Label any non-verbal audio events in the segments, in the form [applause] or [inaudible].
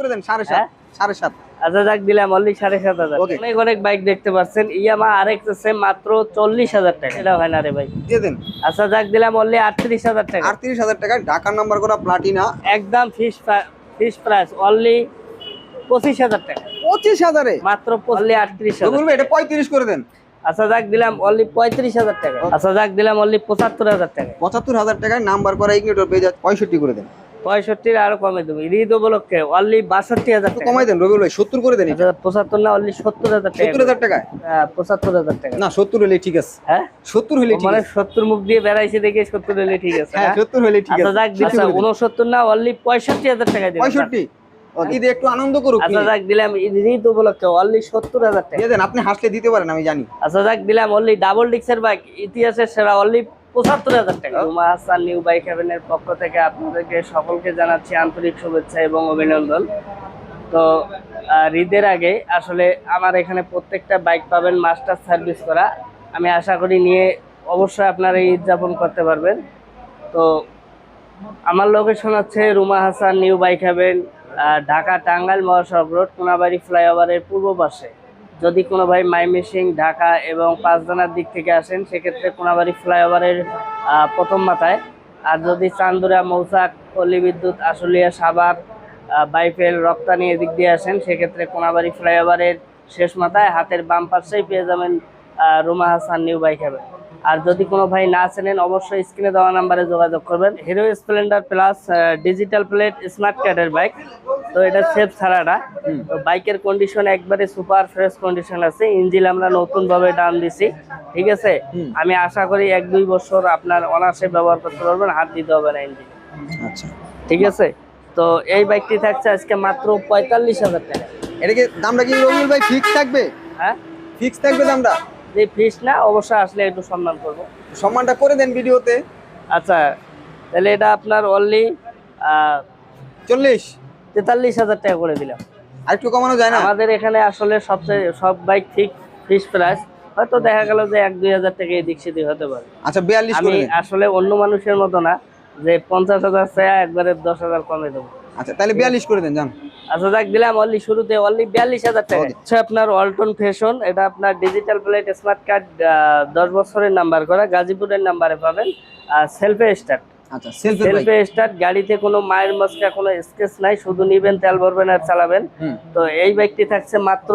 করে দেন সাড়ে সাত হ্যাঁ? সাড়ে সাত। আচ্ছা যাক দিলাম অনলি সাড়ে সাত হাজার। অনেক অনেক বাইক দেখতে পাচ্ছেন। ইয়ামা আর এক্স আছে মাত্র চল্লিশ হাজার টাকা। এটা হয় না রে ভাই। দিয়ে দেন। আচ্ছা যাক দিলাম অনলি আটত্রিশ হাজার টাকা। আটত্রিশ হাজার টাকা ঢাকার নাম্বার করা প্লাটিনা একদম ফিস ফিস প্রাইস অনলি পঁচিশ হাজার টাকা। পঁচিশ হাজারে? মাত্র অনলি আটত্রিশ হাজার এটা পঁয়ত্রিশ করে দেন। আচ্ছা যাক দিলাম অনলি পঁয়ত্রিশ হাজার টাকা। আচ্ছা যাক দিলাম অনলি পঁচাত্তর হাজার টাকা। পঁচাত্তর হাজার টাকায় নাম্বার করা ইগনিটর পেয়ে যাচ্ছে পঁয়ষট্টি করে দেন। পঁয়ষট্টির আরও কমে দেবো। ঈদ উপলক্ষে অনলি বাষট্টি হাজার কমাই দেন রবিউল ভাই সত্তর করে দেন আচ্ছা, পঁচাত্তর না অনলি সত্তর হাজার টাকা। সত্তর হাজার টাকায়? হ্যাঁ, পঁচাত্তর হাজার টাকা। না সত্তর হলে ঠিক আছে। হ্যাঁ? সত্তর হলে মানে সত্তর মুখ দিয়ে বেড়াইছে দেখে সত্তর হলে ঠিক আছে হ্যাঁ? সত্তর হলে ঠিক আচ্ছা আছে। যাক আচ্ছা উনসত্তর না অনলি পঁয়ষট্টি হাজার টাকা দিলাম পঁয়ষট্টি? ঈদে একটু আনন্দ করুক আচ্ছা যাক দিলাম। ঈদ উপলক্ষে অনলি সত্তর হাজার টাকা। দিয়ে দেন আপনি হাসলে দিতে পারেন আমি জানি। আচ্ছা যাক দিলাম। অনলি ডাবল ডিক্সের বাইক ইতিহাসের সেরা অনলি পঁচাত্তর হাজার টাকা। রুমা হাসান নিউ বাইক হেভেনের পক্ষ থেকে আপনাদেরকে সকলকে জানাচ্ছি আন্তরিক শুভেচ্ছা এবং অভিনন্দন। তো ঈদের আগে আসলে আমার এখানে প্রত্যেকটা বাইক পাবেন মাস্টার সার্ভিস করা। আমি আশা করি নিয়ে অবশ্যই আপনারা ঈদ যাপন করতে পারবেন। তো, আমার লোকেশন হচ্ছে Ruma Hasan new bike haven Dhaka Tangail মহাসড়ক রোড, কোনাবাড়ি ফ্লাইওভারের পূর্ব পাশে। যদি কোনো ভাই মাইমিসিং ঢাকা এবং পাঁচদানার দিক থেকে আসেন, সেক্ষেত্রে কোনাবাড়ি ফ্লাইওভারের প্রথম মাথায়। আর যদি চান্দুরা মৌসাক পল্লী বিদ্যুৎ, আশুলিয়া সাবার বাইফেল, রপ্তানি এদিক দিয়ে আসেন, সেক্ষেত্রে কোনাবাড়ি ফ্লাইওভারের শেষ মাথায় হাতের বাম পাশেই পেয়ে যাবেন Ruma Hasan new bike haven. আর যদি কোনো ভাই না চেনেন অবশ্যই স্ক্রিনে দেওয়া নাম্বারে যোগাযোগ করবেন। Hero Splendor plus digital plate smart কার্ডের বাইক তো এটা সেফ ছাড়াটা তো বাইকের কন্ডিশন একবারে সুপার ফ্রেশ কন্ডিশন আছে। ইঞ্জিন আমরা নতুনভাবে ডান দিছি। ঠিক আছে? আমি আশা করি এক দুই বছর আপনার অনার্সে ব্যবহার করতে পারবেন। হাত দিতে হবে না ইঞ্জিন আচ্ছা। ঠিক আছে? তো এই বাইকটি থাকছে আজকে মাত্র পঁয়তাল্লিশ হাজার টাকা। এটা কি দামটা কি রবিউল ভাই? ফিক্স থাকবে? হ্যাঁ? ফিক্স থাকবে দামটা? যে ফিস না অবশ্যই আসলে একটু সম্মান করব। সম্মানটা করে দেন ভিডিওতে। আচ্ছা তাহলে এটা আপনার অনলি চল্লিশ? তেতাল্লিশ হাজার টাকা করে দিলাম। আর একটু কমানো যায় না? আমাদের এখানে আসলে সবচেয়ে সব বাইক ঠিক ফিক্স প্রাইস হয়তো দেখা গেল যে এক দুই হাজার টাকা এদিক সেদিক হতে পারে। আচ্ছা বিয়াল্লিশ আমি আসলে অন্য মানুষের মতো না যে পঞ্চাশ হাজার চাই একবারে দশ হাজার কমে দেবো। আচ্ছা তাহলে বিয়াল্লিশ করে দেন যান। আচ্ছা যাক দিলাম অনলি শুরুতে অনলি বিয়াল্লিশ হাজার টাকা. হচ্ছে আপনার অল্টন ফ্যাশন এটা আপনার ডিজিটাল প্লেট স্মার্ট কার্ড দশ বছরের নাম্বার করা গাজীপুরের নাম্বারে পাবেন। আর সেলফে স্টার্ট আচ্ছা সেলফে স্টার্ট গাড়িতে কোনো মায়ের মস্কা কোনো স্কেচ নাই শুধু নিবেন তেল ভরবেন আর চালাবেন। তো এই বাইকটি থাকছে মাত্র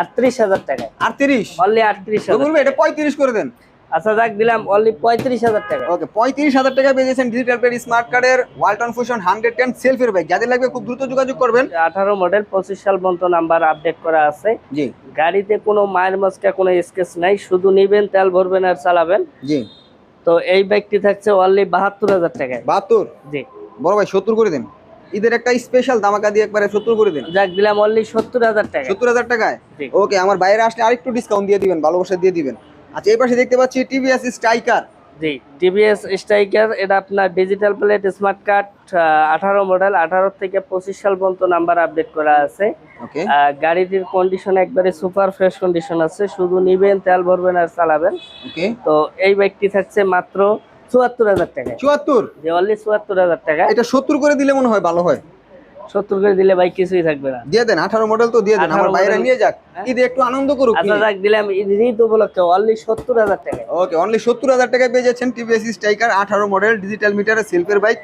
আটত্রিশ হাজার টাকায়। আর তিরিশ অনলি আটত্রিশ হাজার এটা পঁয়ত্রিশ করে দেন। আচ্ছা যাক দিলাম অনলি পঁয়ত্রিশ হাজার টাকা। ওকে পঁয়ত্রিশ হাজার টাকা পেয়েছেন ডিজিটাল প্লেট স্মার্ট কার্ডের ওয়ালটন ফুশন হান্ড্রেড টেন সেলফের বাইক যাদের লাগবে খুব দ্রুত যোগাযোগ করবেন। আঠারো মডেল পঁচিশ সাল পর্যন্ত নাম্বার আপডেট করা আছে। জি। গাড়িতে কোনো মায়ের মস্কা কোনো স্কেচ নাই। শুধু নিবেন তেল ভরবেন আর চালাবেন। জি। তো এই বাইকটি থাকছে অনলি বাহাত্তর হাজার টাকায়। বাহাত্তর? জি। বড় ভাই সত্তর করে দেন। ঈদের একটা স্পেশাল দামাকা দিয়ে একবারে সত্তর করে দেন। যাক দিলাম অনলি সত্তর হাজার টাকা সত্তর হাজার টাকায়? ওকে আমার বাইরে আসলে আরেকটু ডিসকাউন্ট দিয়ে দিবেন ভালোবাসা দিয়ে দিবেন। আচ্ছা এই পাশে দেখতে পাচ্ছি টিভিএস স্ট্রাইকার জি টিভিএস স্ট্রাইকার এটা আপনার ডিজিটাল প্লেট স্মার্ট কার্ড আঠারো মডেল আঠারো থেকে পঁচিশ সাল পর্যন্ত নাম্বার আপডেট করা আছে। গাড়িটির কন্ডিশন একবারে সুপার ফ্রেশ কন্ডিশন আছে শুধু নিবেন তেল ভরবেন আর চালাবেন। তো এই বাইকটি থাকছে মাত্র চুয়াত্তর হাজার টাকা চুয়াত্তর? যে অনলি চুয়াত্তর হাজার টাকা এটা সত্তর করে দিলে মনে হয় ভালো হয়। সত্তর করে দিলে কিছুই থাকবে না। দিয়ে দেন আঠারো মডেল তো দিয়ে দেন 18 আমার বাইরে নিয়ে যাক। হ্যাঁ। ঈদে একটু আনন্দ করুক আচ্ছা দিলাম উপলক্ষে অনলি সত্তর হাজার টাকা ওকে অনলি সত্তর হাজার টাকায় পেয়ে যাচ্ছেন টিভিএস স্ট্রাইকার আঠারো মডেল ডিজিটাল সেলফের বাইক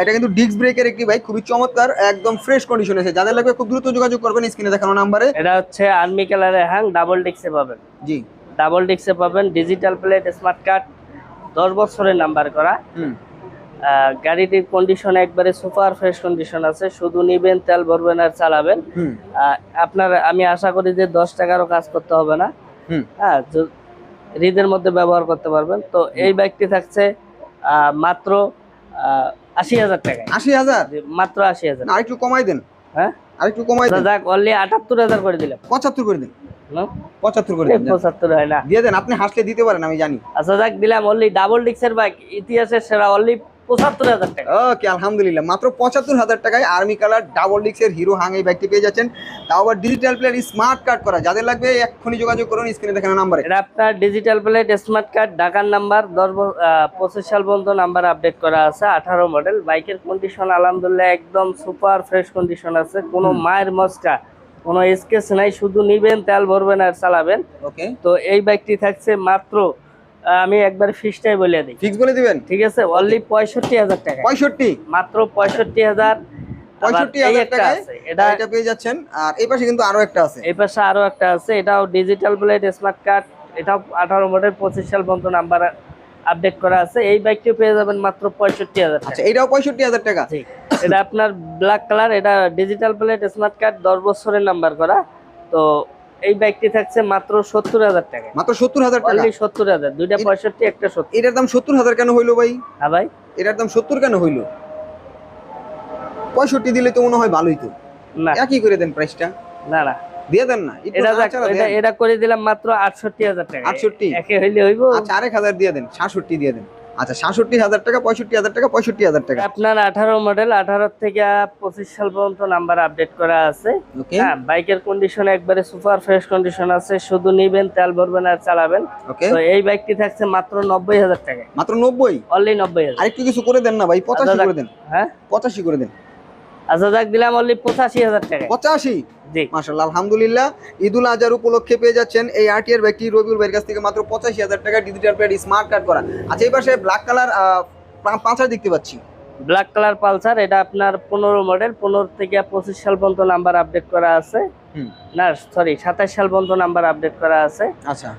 এটা কিন্তু ডিস্ক ব্রেকের একটি বাইক খুবই চমৎকার একদম ফ্রেশ কন্ডিশন আছে যাদের লাগবে খুব দ্রুত যোগাযোগ করবেন স্ক্রিনে দেখানো নাম্বারে। এটা হচ্ছে আর্মি কালারের হ্যাং ডাবল ডিক্সে পাবেন। জি। ডাবল ডিক্সে পাবেন ডিজিটাল প্লেট স্মার্ট কার্ড দশ বছরের নাম্বার করা। হুম। গাড়িটির কন্ডিশন একবারে সুপার ফ্রেশ কন্ডিশন আছে। শুধু নিবেন তেল ভরবেন আর চালাবেন। আপনার আমি আশা করি যে দশ টাকারও কাজ করতে হবে না। হ্যাঁ হৃদের মধ্যে ব্যবহার করতে পারবেন। তো এই বাইকটি থাকছে মাত্র আশি হাজার টাকা আশি হাজার? মাত্র আশি হাজার। আরেকটু কমাই দেন। হ্যাঁ? আরেকটু কমাই দেন। যাক অনলি আটাত্তর হাজার করে দিলাম। পঁচাত্তর করে দেন? পঁচাত্তর করে। পঁচাত্তর হয় না। দিয়ে দেন আপনি হাসলে দিতে পারেন আমি জানি। আচ্ছা যাক দিলাম। অনলি ডাবল ডিক্সের বাইক ইতিহাসের সেরা অনলি পঁচাত্তর হাজার টাকা। ওকে আলহামদুলিল্লাহ। মাত্র পঁচাত্তর হাজার টাকায় আর্মি কালার ডাবল ডিক্সের হিরো হাং এই বাইকটি পেয়ে যাচ্ছেন। তাও আবার ডিজিটাল প্লেয়ার স্মার্ট কার্ড করা। যাদের লাগবে এক্ষুনি যোগাযোগ করুন স্ক্রিনে দেখানো নাম্বারে এটা আপনার ডিজিটাল প্লেট স্মার্ট কার্ড ঢাকার নাম্বার দশ ব- আহ, পঁচিশ সাল পর্যন্ত নাম্বার আপডেট করা আছে আঠারো মডেল বাইকের কন্ডিশন আলহামদুলিল্লাহ একদম সুপার ফ্রেশ কন্ডিশন আছে। কোনো মায়ের মস্কা কোনো স্কেচ নাই। শুধু নিবেন তেল ভরবেন আর চালাবেন। ওকে তো এই বাইকটি থাকছে মাত্র আমি একবার ফিসটাই বলে দিই। ফিক্স বলে দিবেন? ঠিক আছে অনলি পঁয়ষট্টি হাজার টাকা পঁয়ষট্টি? মাত্র পঁয়ষট্টি হাজার। পঁয়ষট্টি আবার এই হাজার একটা টাকায় আছে। এটা এটা পেয়ে যাচ্ছেন। আর এই পাশে কিন্তু আরও একটা আছে। এই পাশে আরও একটা আছে। এটাও ডিজিটাল প্লেট স্মার্ট কার্ড এটাও আঠারো মডেল পঁচিশ সাল পর্যন্ত নাম্বার আপডেট করা আছে। এই বাইকটিও পেয়ে যাবেন মাত্র পঁয়ষট্টি হাজার টাকা। আচ্ছা এটাও পঁয়ষট্টি হাজার টাকা। এটা আপনার ব্ল্যাক কালার এটা ডিজিটাল প্লেট স্মার্ট কার্ড দশ বছরের নাম্বার করা। তো এই বাইকটি থাকছে মাত্র সত্তর হাজার টাকা। মাত্র সত্তর হাজার টাকা? সত্তর হাজার দুইটা পঁয়ষট্টি একটা সত্তর। এটার দাম সত্তর হাজার কেন হইল ভাই? হ্যাঁ ভাই। এটার দাম সত্তর কেন হইল? পঁয়ষট্টি দিলে তো মনে হয় ভালোই তো। না। একই করে দেন প্রাইসটা না না। দিয়ে দেন না এটা করে দিলাম মাত্র আটষট্টি হাজার টাকা 68? একে হইলে হইব। আচ্ছা আরেক হাজার দিয়ে দেন সাতষট্টি দিয়ে দেন। আচ্ছা সাতষট্টি হাজার টাকা পঁয়ষট্টি হাজার টাকা পঁয়ষট্টি হাজার টাকা। আপনার আঠারো মডেল আঠারো থেকে পঁচিশ সাল পর্যন্ত নাম্বার আপডেট করা আছে। ওকে হ্যাঁ বাইকের কন্ডিশন একবারে সুপার ফ্রেশ কন্ডিশন আছে শুধু নিবেন তেল ভরবেন আর চালাবেন। তো এই বাইকটি থাকছে মাত্র নব্বই হাজার টাকা মাত্র নব্বই? অনলি নব্বই হাজার। আরেকটু কিছু করে দেন না ভাই পঁচাশি আচ্ছা, করে দেন। হ্যাঁ? পঁচাশি করে দেন। আচ্ছা যাক দিলাম অনলি পঁচাশি হাজার টাকা পঁচাশি? জি। মাশাল্লাহ আলহামদুলিল্লাহ। ঈদুল আজহার উপলক্ষে পেয়ে যাচ্ছেন এই আরটিআর বাইকটি রবিউল ভাইয়ের কাছ থেকে মাত্র পঁচাশি হাজার টাকা ডিজিটাল স্মার্ট কার্ড করা। আচ্ছা এই পাশে ব্ল্যাক কালার পাঁচার দেখতে পাচ্ছি। ব্ল্যাক কালার পালসার এটা আপনার পনেরো মডেল পনেরো থেকে পঁচিশ সাল পর্যন্ত নাম্বার আপডেট করা আছে। না সরি সাতাশ সাল পর্যন্ত নাম্বার আপডেট করা আছে। আচ্ছা।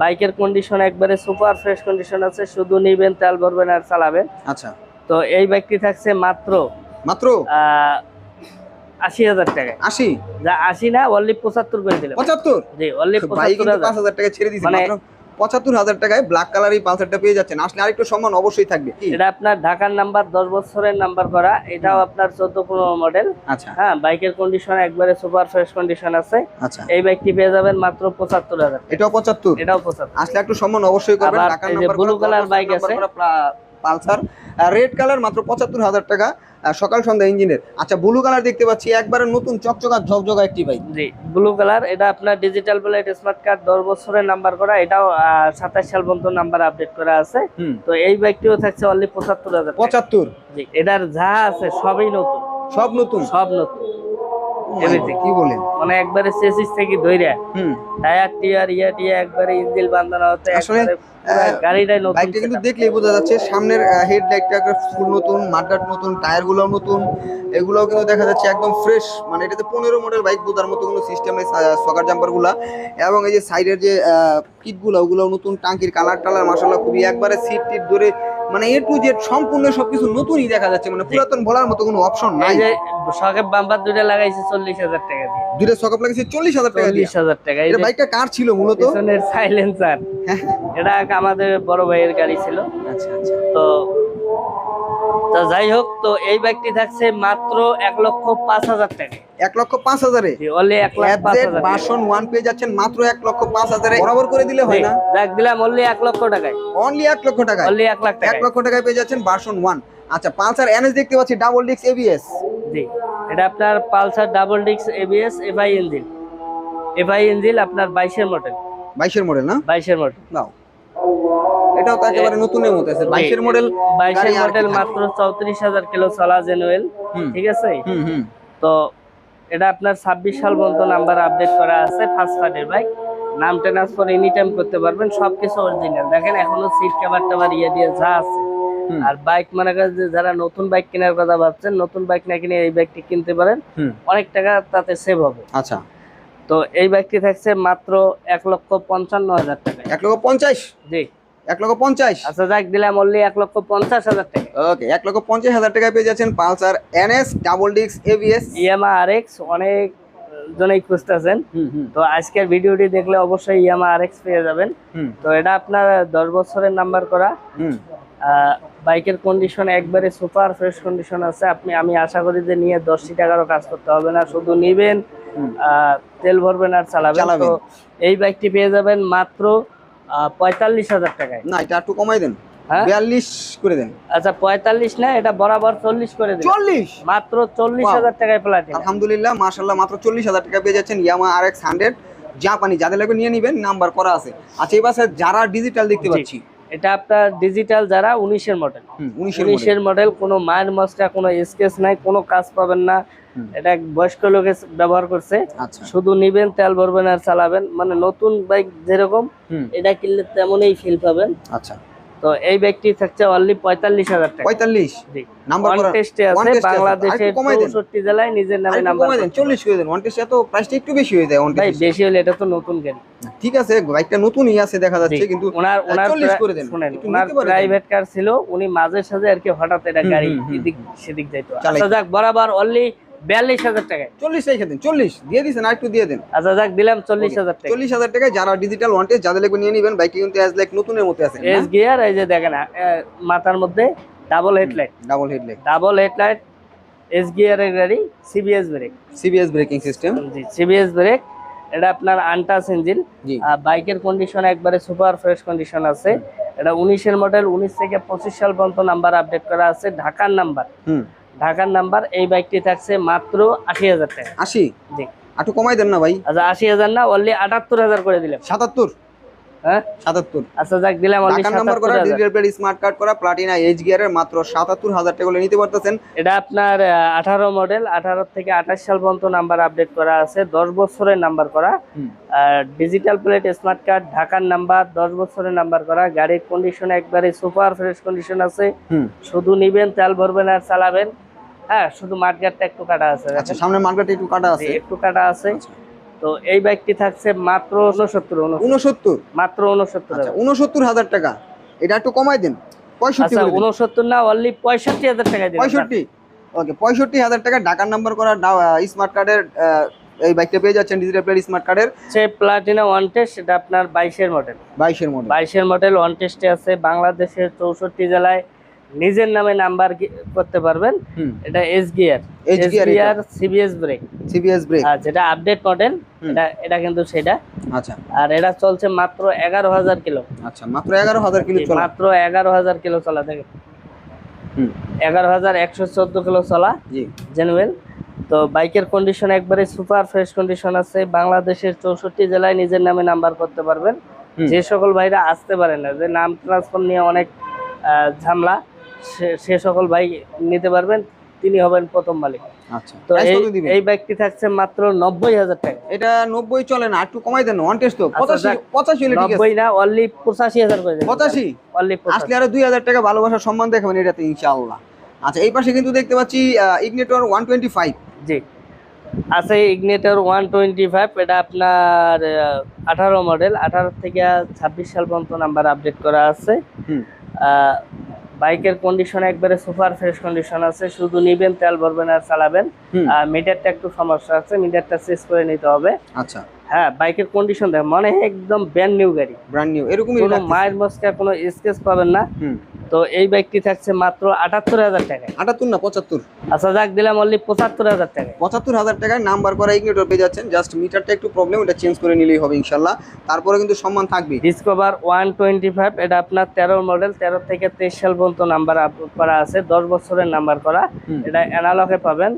বাইকের কন্ডিশন একবারে সুপার ফ্রেশ কন্ডিশন আছে শুধু নিবেন তেল ভরবেন আর চালাবেন। আচ্ছা। তো এই বাইকটি থাকছে মাত্র মাত্র? আশি হাজার টাকা। আশি? যা আশি না অনলি পঁচাত্তর করে দিলাম। পঁচাত্তর? জি অনলি [laughs] পঁচাত্তর পাঁচ হাজার টাকা ছেড়ে দিয়েছে মাত্র পঁচাত্তর হাজার টাকায় ব্ল্যাক কালার এই পালসারটা পেয়ে যাচ্ছেন। আসলে আরেকটু সম্মান অবশ্যই থাকবে এটা আপনার ঢাকার নাম্বার দশ বছরের নাম্বার করা। এটাও আপনার চোদ্দ পনেরো মডেল আচ্ছা। হ্যাঁ বাইকের কন্ডিশন একবারে সুপার ফ্রেশ কন্ডিশন আছে। আচ্ছা। এই বাইকটি পেয়ে যাবেন মাত্র পঁচাত্তর হাজার এটাও পঁচাত্তর? এটাও পঁচাত্তর। আসলে একটু সম্মান অবশ্যই করবেন। দশ bike নাম্বার আছে। পালসার রেড কালার মাত্র পঁচাত্তর হাজার টাকা সকাল সন্ধ্যা ইঞ্জিনের। আচ্ছা ব্লু কালার দেখতে পাচ্ছি একবারে নতুন চকচকা ঝকঝকা একটি বাইক জি ব্লু কালার এটা আপনার ডিজিটাল প্লেট স্মার্ট কার্ড দশ বছরের নাম্বার করা এটাও সাতাশ সাল পর্যন্ত নাম্বার আপডেট করা আছে। তো এই বাইকটিও থাকছে অনলি পঁচাত্তর হাজার পঁচাত্তর? জি এটার যা আছে সবই নতুন। সব নতুন? সব নতুন। Oh কি বলেন? মানে একবারে চেসিস থেকে ধইরা। হুম। টায়ার টিয়ার ইয়া টিয়া একবারে ইঞ্জিল বান্ধানো হতে আসলে, গাড়িটাই নতুন বাইকটা কিন্তু দেখলেই বোঝা যাচ্ছে সামনের হেডলাইটটা ফুল নতুন মাডগার্ড নতুন এগুলোও কিন্তু দেখা যাচ্ছে একদম ফ্রেশ মানে এটাতে পনেরো মডেল বাইক বোঝার মতো কোনো সিস্টেম নেই সকার জাম্পারগুলা। এবং এই যে সাইডের যে কিটগুলো ওগুলো নতুন টাঙ্কির কালার টালার মাসাল্লাহ খুবই একবারে সিট টিট ধরে মানে এ টু জেড সম্পূর্ণ সবকিছু নতুনই দেখা যাচ্ছে মানে পুরাতন বলার মতো কোনো অপশন নাই। শখের বাম্পার দুটো লাগাইছে চল্লিশ হাজার টাকা দিয়ে। দুটো সকাপ লাগাইছে চল্লিশ হাজার টাকা দিয়ে? চল্লিশ হাজার টাকা এই এটা বাইকটা কার ছিল মূলত? সাইলেন্সার হ্যাঁ। এটা আমাদের বড় ভাইয়ের গাড়ি ছিল। আচ্ছা আচ্ছা। তো তো যাই হোক তো এই বাইকটি থাকছে মাত্র এক লক্ষ পাঁচ হাজার টাকা। এক লক্ষ পাঁচ হাজারে? হাজার। ওয়ান পেয়ে যাচ্ছেন মাত্র এক লক্ষ পাঁচ হাজারে। বরাবর করে দিলে হয় না? দেখ দিলাম অনলি এক লক্ষ টাকায়। অনলি এক লক্ষ টাকায়? অনলি এক লাখ এক লক্ষ টাকায় পেয়ে যাচ্ছেন ভার্সন ওয়ান আচ্ছা পালসার এনএস দেখতে পাচ্ছি ডাবল ডিক্স এবিএস জি এটা আপনার পালসার ডাবল ডিক্স ABS FI engine FI engine আপনার বাইশের মডেল বাইশের মডেল না? বাইশের মডেল নাও। এটাও তো একেবারে নতুনের মতো আছে বাইশের মডেল বাইশের গাড়ি আর মডেল মাত্র চৌত্রিশ হাজার কিলো চলা জেনুয়েল ঠিক আছে? হুম হুম। তো এটা আপনার ছাব্বিশ সাল পর্যন্ত নাম্বার আপডেট করা আছে ফার্স্ট পার্টির বাইক নাম ট্রান্সফার এনি টাইম করতে পারবেন সবকিছু অরিজিনাল দেখেন এখনও সিট কভার টাভার ইয়ে দিয়ে যা আছে। আর বাইক মনে করেন যে যারা নতুন বাইক কেনার কথা ভাবছেন নতুন বাইক না কিনে এই বাইকটি কিনতে পারেন অনেক টাকা তাতে সেভ হবে। আচ্ছা। তো এই বাইকটি থাকছে মাত্র এক লক্ষ পঞ্চান্ন হাজার টাকা এক লক্ষ পঞ্চাশ? জি। এক লক্ষ পঞ্চাশ। আচ্ছা যাক দিলাম অনলি এক লক্ষ পঞ্চাশ হাজার টাকা। ওকে এক লক্ষ পঞ্চাশ হাজার টাকায় পেয়ে যাচ্ছেন পালসার এনএস ডাবল ডিক্স এবিএস ইয়ামা আর এক্স অনেক জনেই খুঁজতেছেন। তো আজকের ভিডিওটি দেখলে অবশ্যই ইয়ামা আর এক্স পেয়ে যাবেন। তো এটা আপনার দশ বছরের নাম্বার করা। হুম। বাইকের কন্ডিশন একবারে সুপার ফ্রেশ কন্ডিশন আছে। আপনি আমি আশা করি যে নিয়ে দশটি টাকারও কাজ করতে হবে না। শুধু নিবেন। তেল ভরবেন আর চালাবেন। চালাবেন। তো এই বাইকটি পেয়ে যাবেন মাত্র পঁয়তাল্লিশ হাজার টাকায়। না এটা একটু কমাই দেন। হ্যাঁ? বিয়াল্লিশ করে দেন। আচ্ছা পঁয়তাল্লিশ না এটা বরাবর চল্লিশ করে দিন চল্লিশ? মাত্র চল্লিশ হাজার টাকায় প্লাটিনা আলহামদুলিল্লাহ মাশাল্লাহ মাত্র চল্লিশ হাজার টাকা পেয়ে যাচ্ছেন ইয়ামা আর এক্স হান্ড্রেড জাপানি যাদের লাগবে নিয়ে নিবেন নাম্বার করা আছে। আচ্ছা এবার যারা ডিজিটাল দেখতে পাচ্ছি এটা আপনার ডিজিটাল যারা উনিশের মডেল উনিশের মডেল কোনো মায়ের মশলা কোনো স্কেচ নাই কোনো কাজ পাবেন না। এটা বয়স্ক লোকে ব্যবহার করছে। আচ্ছা। শুধু নিবেন তেল ভরবেন আর চালাবেন। মানে নতুন বাইক যেরকম এটা কিনলে তেমনই ফিল পাবেন। আচ্ছা। তো এই ব্যক্তি থাকছে অনলি পঁয়তাল্লিশ হাজার টাকা। পঁয়তাল্লিশ? নাম্বার টেস্টে আছে বাংলাদেশের। চৌষট্টি জেলায় নিজের নামে নাম্বার চল্লিশ করে দেন। ওয়ান টেস্ট এত প্রাইসটা একটু বেশি হয়ে যায় ওয়ান টেস্ট বেশি হলে এটা তো নতুন গাড়ি। ঠিক আছে বাইকটা নতুনই আছে দেখা যাচ্ছে কিন্তু ওনার ওনার 40 করে দেন। শুনেন ওনার নিতে পারে দেন। প্রাইভেট কার ছিল উনি মাঝে সাঝে আর কি হঠাৎ এটা গাড়ি। এদিক সেদিক যাইতো। আচ্ছা যাক বরাবর অনলি বিয়াল্লিশ হাজার টাকায়। চল্লিশ রেখে দেন চল্লিশ। দিয়ে দিচ্ছেন আর একটু দিয়ে দেন। আচ্ছা যাক দিলাম চল্লিশ হাজার টাকা। চল্লিশ হাজার টাকায় যারা ডিজিটাল ওয়ান টেস্ট যাদের নিয়ে নিবেন বাইকটা কিন্তু অ্যাজ লাইক নতুনের মতো আছে। এস গিয়ার এই যে দেখেন মাথার মধ্যে double headlight double headlight double headlight S গিয়ারের গাড়ি CBS brake CBS braking system জি সিবিএস ব্রেক এটা আপনার আনটাস ইঞ্জিন বাইকের কন্ডিশন একবারে সুপার ফ্রেশ কন্ডিশন আছে। এটা উনিশের মডেল উনিশ থেকে পঁচিশ সাল পর্যন্ত নাম্বার আপডেট করা আছে ঢাকার নাম্বার হুম। ঢাকার নাম্বার এই বাইকটি থাকছে মাত্র আশি হাজার টাকা। আশি? জি। একটু কমাই দেন না ভাই। আচ্ছা আশি হাজার না অনলি আটাত্তর হাজার করে দিলাম। সাতাত্তর? হ্যাঁ? সাতাত্তর। আচ্ছা যাক দিলাম ঢাকার নাম্বার করা ডিজিটাল প্লেট স্মার্ট কার্ড করা প্লাটিনা এইচ গিয়ারের মাত্র সাতাত্তর হাজার টাকা করে নিতে পারতেছেন। এটা আপনার আঠারো মডেল আঠারো থেকে আঠাশ সাল পর্যন্ত নাম্বার আপডেট করা আছে দশ বছরের নাম্বার করা। ডিজিটাল প্লেট স্মার্ট কার্ড ঢাকার নাম্বার দশ বছরের নাম্বার করা। গাড়ির কন্ডিশন একবারে সুপার ফ্রেশ কন্ডিশন আছে। শুধু নিবেন তেল ভরবেন আর চালাবেন। হ্যাঁ শুধু মাঠগাটটা একটু কাটা আছে আচ্ছা। সামনে মার্কেটে একটু কাটা আছে? একটু কাটা আছে। তো এই বাইকটি থাকছে মাত্র উনসত্তর উনসত্তর মাত্র উনসত্তর আচ্ছা উনসত্তর হাজার টাকা। এটা একটু কমাই দেন পঁয়ষট্টি আচ্ছা। উনসত্তর না অনলি পঁয়ষট্টি হাজার টাকা পঁয়ষট্টি? ওকে পঁয়ষট্টি হাজার টাকা ঢাকার নাম্বার করা স্মার্ট কার্ডের এই বাইকটা পেয়ে যাচ্ছেন ডিজিটাল প্লেট স্মার্ট কার্ডের সে প্লাটিনা ওয়ান টেস্ট এটা আপনার বাইশের মডেল বাইশের মডেল বাইশের মডেল ওয়ান টেস্টে আছে বাংলাদেশের চৌষট্টি জেলায় নিজের নামে নাম্বার করতে পারবেন? এটা S gear S gear CBS brake CBS brake আর যেটা আপডেট মডেল এটা এটা কিন্তু সেটা। আচ্ছা। আর এটা চলছে মাত্র এগারো হাজার কিলো। আচ্ছা মাত্র এগারো হাজার কিলো চলা। মাত্র এগারো হাজার কিলো চলা দেখে হুম। এগারো হাজার একশো চোদ্দ কিলো চলা। জি। জেনুয়েল তো বাইকের কন্ডিশন একবারে সুপার ফ্রেশ কন্ডিশন আছে। বাংলাদেশের চৌষট্টি জেলায় নিজের নামে নাম্বার করতে পারবেন। যে সকল ভাইরা আসতে পারে না যে নাম ট্রান্সফার নিয়ে অনেক ঝামেলা। সে- সে সকল ভাই নিতে পারবেন তিনি হবেন প্রথম মালিক। আচ্ছা তো এই বাইকটি থাকছে মাত্র নব্বই হাজার টাকা। এটা নব্বই চলে না একটু কমাই দেন ওয়ান টেস্ট তো। পঁচাশি পঁচাশি হলে নব্বই না অনলি পঁচাশি হাজার করে পঁচাশি? অনলি আসলে আরও দুই হাজার টাকা ভালোবাসার সম্মান দেখাবেন এটাতে ইনশাআল্লাহ। আচ্ছা এই পাশে কিন্তু দেখতে পাচ্ছি ইগনেটর ওয়ান টোয়েন্টি ফাইভ জি। আছে ইগনেটর ওয়ান টোয়েন্টি ফাইভ এটা আপনার আঠারো মডেল আঠারো থেকে ছাব্বিশ সাল পর্যন্ত নাম্বার আপডেট করা আছে। বাইকের কন্ডিশন একবারে সুপার ফ্রেশ কন্ডিশন আছে। শুধু নিবেন তেল ভরবেন আর চালাবেন। আর মিটারটা একটু সমস্যা আছে মিটারটা চেঞ্জ করে নিতে হবে। আচ্ছা। হ্যাঁ বাইকের কন্ডিশন দেখ মানে একদম ব্র্যান্ড নিউ গাড়ি। ব্র্যান্ড নিউ এরকমই কোনো মায়ের মস্কা কোনো স্কেচ পাবেন না। তো এই বাইকটি থাকছে মাত্র আটাত্তর হাজার টাকায়। আটাত্তর না পঁচাত্তর? আচ্ছা যাক দিলাম অনলি পঁচাত্তর হাজার টাকায়। পঁচাত্তর হাজার টাকায় নাম্বার করা ইগনেটর পেয়ে যাচ্ছেন। জাস্ট মিটারটা একটু প্রবলেম ওটা চেঞ্জ করে নিলেই হবে ইনশাল্লাহ। তারপরে কিন্তু সম্মান থাকবে। ডিসকভার ওয়ান টোয়েন্টি ফাইভ এটা আপনার তেরো মডেল তেরো থেকে তেইশ সাল পর্যন্ত নাম্বার আপলোড করা আছে। দশ বছরের নাম্বার করা। এটা অ্যানালগে পাবেন।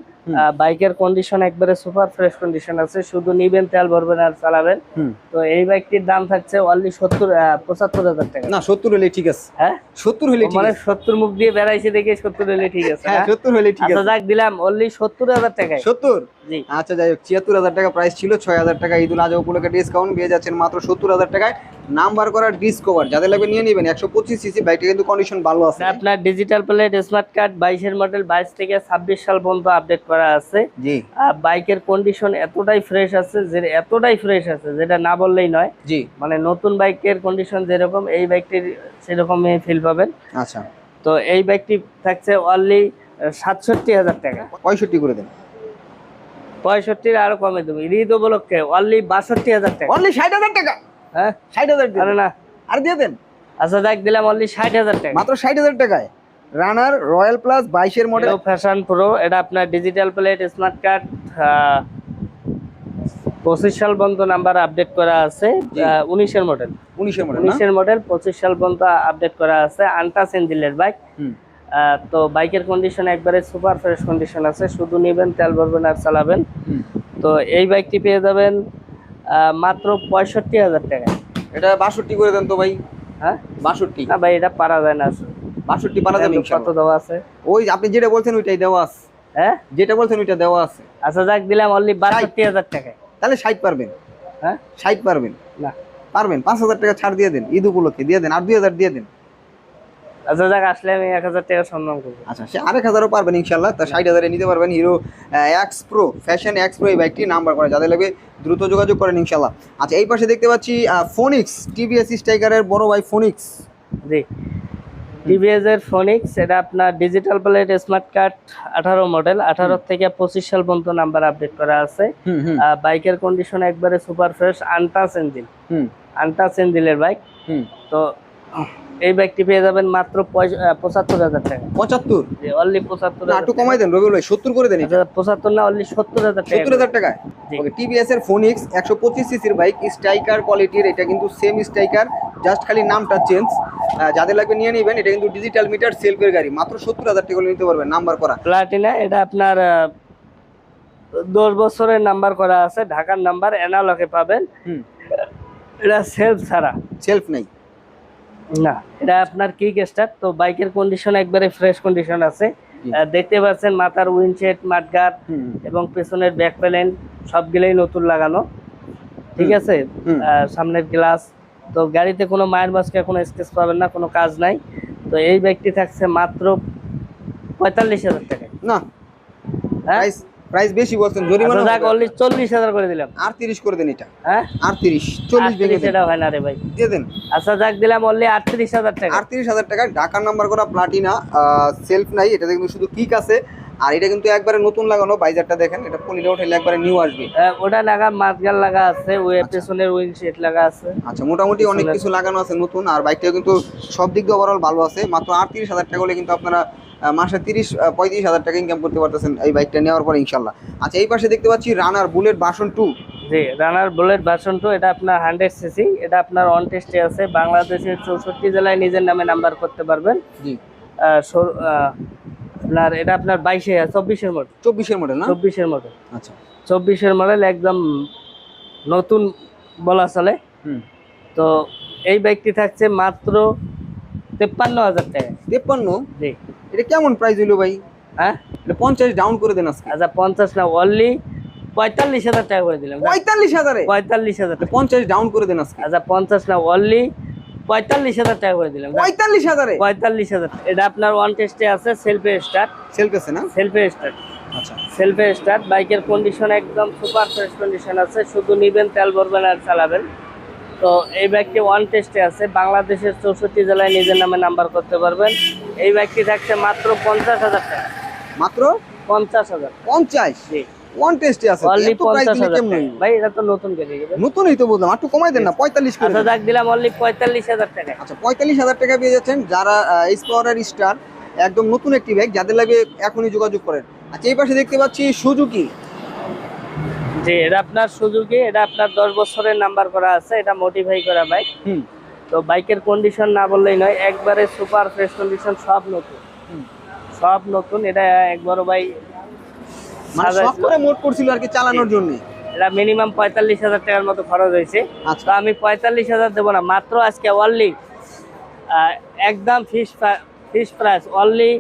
বাইকের কন্ডিশন একবারে সুপার ফ্রেশ কন্ডিশন আছে। শুধু নিবেন তেল ভরবেন আর চালাবেন। তো এই বাইকটির দাম থাকছে অনলি সত্তর পঁচাত্তর হাজার টাকা। না সত্তর হলে ঠিক আছে। হ্যাঁ? সত্তর হলে মানে মুখ দিয়ে বেড়াইছে দেখে সত্তর হলে ঠিক আছে হ্যাঁ হলে ঠিক আচ্ছা যাক দিলাম অনলি সত্তর হাজার টাকা সত্তর? আচ্ছা যাই হোক ছিয়াত্তর হাজার টাকা প্রাইস ছিল ছয় হাজার টাকা ঈদুল আজহা উপলক্ষে ডিসকাউন্ট পেয়ে যাচ্ছেন মাত্র সত্তর হাজার টাকায়। নাম্বার করা ডিসকভার যাদের লাগবে নিয়ে নেবেন একশো পঁচিশ সিসি বাইকটা কিন্তু কন্ডিশন ভালো আছে। আপনার ডিজিটাল প্লেট স্মার্ট কার্ড বাইশের মডেল বাইশ থেকে ছাব্বিশ সাল পর্যন্ত আপডেট করা আছে। জি। আর বাইকের কন্ডিশন এতটাই ফ্রেশ আছে যে এতটাই ফ্রেশ আছে যেটা না বললেই নয়। জি। মানে নতুন বাইকের কন্ডিশন যেরকম এই বাইকটির সেরকমই ফিল পাবেন। আচ্ছা। তো এই বাইকটি থাকছে অনলি সাতষট্টি হাজার টাকা। পঁয়ষট্টি করে দেন। পঁয়ষট্টির আরও কমে দেবো। ঈদ উপলক্ষে অনলি বাষট্টি হাজার টাকা। অনলি ষাট হাজার টাকা? হ্যাঁ। ষাট হাজার আরে না। আর দিয়ে দেন? আচ্ছা দেখ দিলাম অনলি ষাট হাজার টাকা। মাত্র ষাট হাজার টাকায়। রানার রয়্যাল প্লাস বাইশের মডেল ফ্যাশন প্রো এটা আপনার ডিজিটাল প্লেট স্মার্ট কার্ড পঁচিশ সাল পর্যন্ত নাম্বার আপডেট করা আছে। উনিশের মডেল উনিশের মডেল উনিশের মডেল পঁচিশ সাল পর্যন্ত আপডেট করা আছে আন্টাস ইঞ্জিনের বাইক হুম। তো বাইকের কন্ডিশন একবারে সুপার ফ্রেশ কন্ডিশন আছে। শুধু নেবেন তেল ভরবেন আর চালাবেন। তো এই বাইকটি পেয়ে যাবেন মাত্র পঁয়ষট্টি হাজার টাকা। এটা বাষট্টি করে দেন তো ভাই। হ্যাঁ? বাষট্টি। না ভাই এটা পারা যায় না। বাষট্টি পারা যাবে কত দেওয়া আছে? ওই আপনি যেটা বলছেন ওইটাই দেওয়া আছে। হ্যাঁ? যেটা বলছেন ওইটা দেওয়া আছে। আচ্ছা যাক দিলাম অনলি বাষট্টি হাজার টাকায়। তাহলে ষাট পারবেন। হ্যাঁ? ষাট পারবেন। না। পারবেন পাঁচ হাজার টাকা ছাড় দিয়ে দেন ঈদ উপলক্ষে। দিয়ে দেন আর দুই হাজার দিয়ে দেন। আচ্ছা যাক আসলে আমি এক হাজার টাকা সম্মান করব। আচ্ছা সে আরেক হাজারও পারবেন ইনশাল্লাহ তা ষাট হাজারে নিতে পারবেন Hero X Pro Passion X Pro এই বাইকটি নাম্বার করা। যাদের লাগবে দ্রুত যোগাযোগ করেন ইনশাল্লাহ আচ্ছা এই পাশে দেখতে পাচ্ছি ফোনিক্স টিভিএস স্ট্রাইকারের বড় ভাই ফোনিক্স জি। টিভিএস এর ফোনিক্স এটা আপনার ডিজিটাল প্লেট স্মার্ট কার্ড আঠারো মডেল আঠারো থেকে পঁচিশ সাল পর্যন্ত নাম্বার আপডেট করা আছে। বাইকের কন্ডিশন একবারে সুপার ফ্রেশ আনটাচ ইঞ্জিন হুম। আনটাচ ইঞ্জিনের বাইক। হুম। তো এই বাইকটি পেয়ে যাবেন মাত্র পঁচাত্তর হাজার টাকা। পঁচাত্তর? অনলি পঁচাত্তর একটু কমাই দেন রবিউল ভাই সত্তর করে দেন পঁচাত্তর না অনলি সত্তর হাজার টাকা। সত্তর হাজার। ওকে টিভিএস এর ফোনিক্স একশো পঁচিশ সিসির বাইক স্ট্রাইকার কোয়ালিটির এটা কিন্তু সেম স্ট্রাইকার জাস্ট খালি নামটা চেঞ্জ যাদের লাগবে নিয়ে নেবেন এটা কিন্তু ডিজিটাল মিটার সেলফের গাড়ি মাত্র সত্তর হাজার টাকা নিতে পারবেন নাম্বার করা। প্লাটিনা এটা আপনার দশ বছরের নাম্বার করা আছে ঢাকার নাম্বার এনালকে পাবেন। এটা সেলফ ছাড়া। সেলফ নেই। না এটা আপনার কিক স্টার্ট তো বাইকের কন্ডিশন একবারে ফ্রেশ কন্ডিশন আছে। দেখতে পাচ্ছেন মাথার উইন্ডশেড মাঠগার্ড এবং পেছনের ব্যাক প্যালেন সবগুলোই নতুন লাগানো। ঠিক আছে। সামনের গ্লাস তো গাড়িতে কোনো মায়ের মাসকে কোনো স্কেচ পাবেন না কোনো কাজ নাই। তো এই ব্যাগটি থাকছে মাত্র পঁয়তাল্লিশ হাজার টাকা না। হ্যাঁ? প্রাইস বেশি বলছেন জরিমানা আচ্ছা, যাক অনলি চল্লিশ হাজার করে দিলাম। আর তিরিশ করে দেন এটা। হ্যাঁ? আর তিরিশ চল্লিশ ভেঙে আটত্রিশ দেন। এটা হয় না রে ভাই। দিয়ে দেন। আচ্ছা যাক দিলাম অনলি আটত্রিশ হাজার টাকা। আটত্রিশ হাজার টাকা ঢাকার নাম্বার করা প্লাটিনা সেলফ নাই এটাতে কিন্তু শুধু কিক আছে। আর এটা কিন্তু একবারে নতুন লাগানো বাইজারটা দেখেন এটা পলিটা উঠাইলে একবারে নিউ আসবে। ওটা লাগা মাঝগাল লাগা আছে ওই পেছনের উইন্ডশিট লাগা আছে। আচ্ছা মোটামুটি অনেক কিছু লাগানো আছে নতুন আর বাইকটাও কিন্তু সব দিক দিয়ে ওভারঅল ভালো আছে। মাত্র আটত্রিশ হাজার টাকা হলে কিন্তু আপনারা মাসে তিরিশ পঁয়ত্রিশ হাজার টাকা ইনকাম করতে পারতেছেন এই বাইকটা নেওয়ার পরে ইনশাল্লাহ। আচ্ছা এই পাশে দেখতে পাচ্ছি রানার বুলেট বাসন টু জি রানার বুলেট ভার্সন টু এটা আপনার হান্ড্রেড সিসি এটা আপনার অন টেস্টে আছে। বাংলাদেশের চৌষট্টি জেলায় নিজের নামে নাম্বার করতে পারবেন। জি। আপনার এটা আপনার বাইশে চব্বিশের মডেল চব্বিশের মডেল না? চব্বিশের মডেল আচ্ছা। চব্বিশের মডেল একদম নতুন বলা চলে। হুম। তো এই বাইকটি থাকছে মাত্র তেপ্পান্ন হাজার টাকা তেপ্পান্ন? জি। এটা কেমন প্রাইস হইল ভাই? হ্যাঁ? এটা পঞ্চাশ ডাউন করে দেন আজকে। আচ্ছা পঞ্চাশ না অনলি পঁয়তাল্লিশ হাজার টাকা করে দিলাম। পঁয়তাল্লিশ হাজারে? পঁয়তাল্লিশ হাজার পঞ্চাশ ডাউন করে দেন আজকে। আচ্ছা পঞ্চাশ না অনলি পঁয়তাল্লিশ হাজার টাকা করে দিলাম। পঁয়তাল্লিশ হাজারে? পঁয়তাল্লিশ হাজার এটা আপনার ওয়ান টেস্টে আছে সেলফে স্টার্ট সেলফ আছে না? সেলফে স্টার্ট আচ্ছা। সেলফে স্টার্ট বাইকের কন্ডিশন একদম সুপার ফ্রেশ কন্ডিশন আছে। শুধু নিবেন তেল ভরবেন আর চালাবেন। তো এই বাইকটি ওয়ান টেস্টে আছে বাংলাদেশের চৌষট্টি জেলায় নিজের নামে নাম্বার করতে পারবেন। এই বাইকটি থাকছে মাত্র পঞ্চাশ হাজার টাকা। মাত্র? পঞ্চাশ হাজার। পঞ্চাশ? জি। ওয়ান টেস্টে আছে অনলি? ভাই এটা তো নতুন গাড়ি নতুনই তো বললাম একটু কমাই দেন না করে আচ্ছা দিলাম অনলি টাকা। আচ্ছা পঁয়তাল্লিশ হাজার টাকা পেয়ে যাচ্ছেন যারা স্টার একদম নতুন একটি ব্যাগ যাদের লাগে এখনই যোগাযোগ করেন। আচ্ছা এই পাশে দেখতে পাচ্ছি সুজুকি জি এটা আপনার সুজুকি এটা আপনার দশ বছরের নাম্বার করা আছে এটা মোটিফাই করা বাইক তো বাইকের কন্ডিশন না বললেই নয় একবারে সুপার ফ্রেশ কন্ডিশন সব নতুন। সব নতুন এটা একবারও ভাই মানে। মোট করছিল আর কি চালানোর জন্য? এটা মিনিমাম পঁয়তাল্লিশ হাজার টাকার মতো খরচ হয়েছে। আচ্ছা। তো আমি পঁয়তাল্লিশ হাজার দেবো না মাত্র আজকে অনলি একদম ফিস ফিস প্রাইস অনলি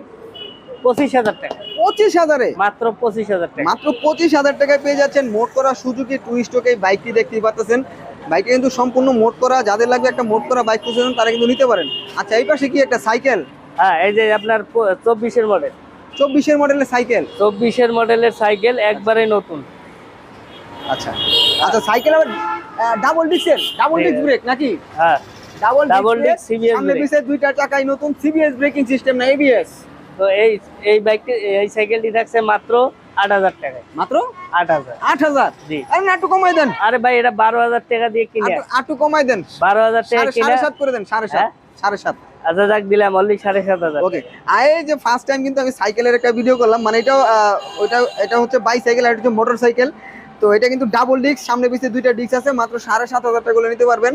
পঁচিশ হাজার টাকা। পঁচিশ হাজারে? মাত্র পঁচিশ হাজার টাকা। মাত্র পঁচিশ হাজার টাকায় পেয়ে যাচ্ছেন মোট করা সুজুকি টুইস্টোকে বাইকটি দেখতেই পাচ্ছেন বাইকটা কিন্তু সম্পূর্ণ মোট করা যাদের লাগবে একটা মোট করা বাইক খুঁজছেন তারা কিন্তু নিতে পারেন। আচ্ছা এই পাশে কি একটা সাইকেল হ্যাঁ এই যে আপনার চব্বিশের মডেল চব্বিশের মডেলের সাইকেল চব্বিশের মডেলের সাইকেল একবারে নতুন। আচ্ছা। আচ্ছা সাইকেল আবার ডাবল ডিস্কের ডাবল। ডিস্ক ব্রেক নাকি? হ্যাঁ। ডাবল Double ডিস্ক CBS সামনে পিছে দুইটা চাকায় নতুন সিবিএস ব্রেকিং সিস্টেম না এবিএস তো এই এই বাইকটি এই সাইকেলটি থাকছে মাত্র আট হাজার টাকায়। মাত্র? আট হাজার। আট হাজার? জি। আরে না একটু কমাই দেন। আরে ভাই এটা বারো হাজার টাকা দিয়ে কিনে একটু- কমাই দেন। বারো হাজার টাকা কিনে সাত করে দেন সাড়ে সাত হ্যাঁ? সাড়ে সাত। আচ্ছা যাক দিলাম অনলি সাড়ে সাত হাজার। ওকে আর এই যে ফার্স্ট টাইম কিন্তু আমি সাইকেলের একটা ভিডিও করলাম মানে এটাও ওইটা এটা হচ্ছে বাইসাইকেল আর এটা হচ্ছে মোটর সাইকেল তো এটা কিন্তু ডাবল ডিস্ক সামনে পিছিয়ে দুইটা ডিস্ক আছে মাত্র সাড়ে সাত হাজার টাকা নিতে পারবেন।